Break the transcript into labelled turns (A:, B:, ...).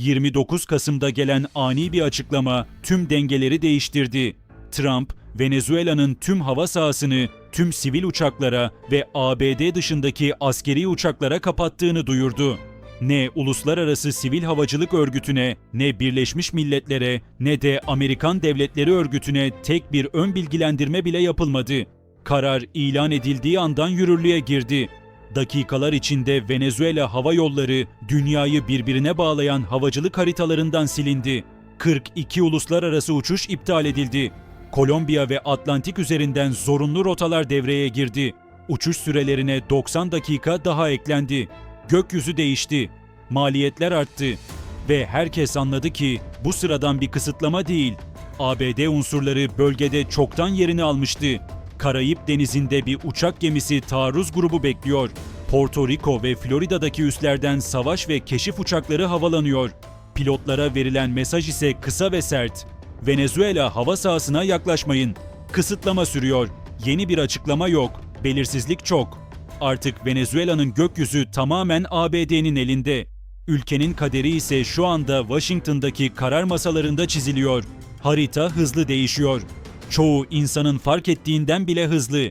A: 29 Kasım'da gelen ani bir açıklama tüm dengeleri değiştirdi. Trump, Venezuela'nın tüm hava sahasını tüm sivil uçaklara ve ABD dışındaki askeri uçaklara kapattığını duyurdu. Ne uluslararası sivil havacılık örgütüne, ne Birleşmiş Milletler'e, ne de Amerikan Devletleri Örgütü'ne tek bir ön bilgilendirme bile yapılmadı. Karar ilan edildiği andan yürürlüğe girdi. Dakikalar içinde Venezuela hava yolları dünyayı birbirine bağlayan havacılık haritalarından silindi. 42 uluslararası uçuş iptal edildi. Kolombiya ve Atlantik üzerinden zorunlu rotalar devreye girdi. Uçuş sürelerine 90 dakika daha eklendi. Gökyüzü değişti. Maliyetler arttı ve herkes anladı ki bu sıradan bir kısıtlama değil. ABD unsurları bölgede çoktan yerini almıştı. Karayip denizinde bir uçak gemisi taarruz grubu bekliyor. Porto Rico ve Florida'daki üslerden savaş ve keşif uçakları havalanıyor. Pilotlara verilen mesaj ise kısa ve sert. Venezuela hava sahasına yaklaşmayın. Kısıtlama sürüyor. Yeni bir açıklama yok. Belirsizlik çok. Artık Venezuela'nın gökyüzü tamamen ABD'nin elinde. Ülkenin kaderi ise şu anda Washington'daki karar masalarında çiziliyor. Harita hızlı değişiyor. Çoğu insanın fark ettiğinden bile hızlı.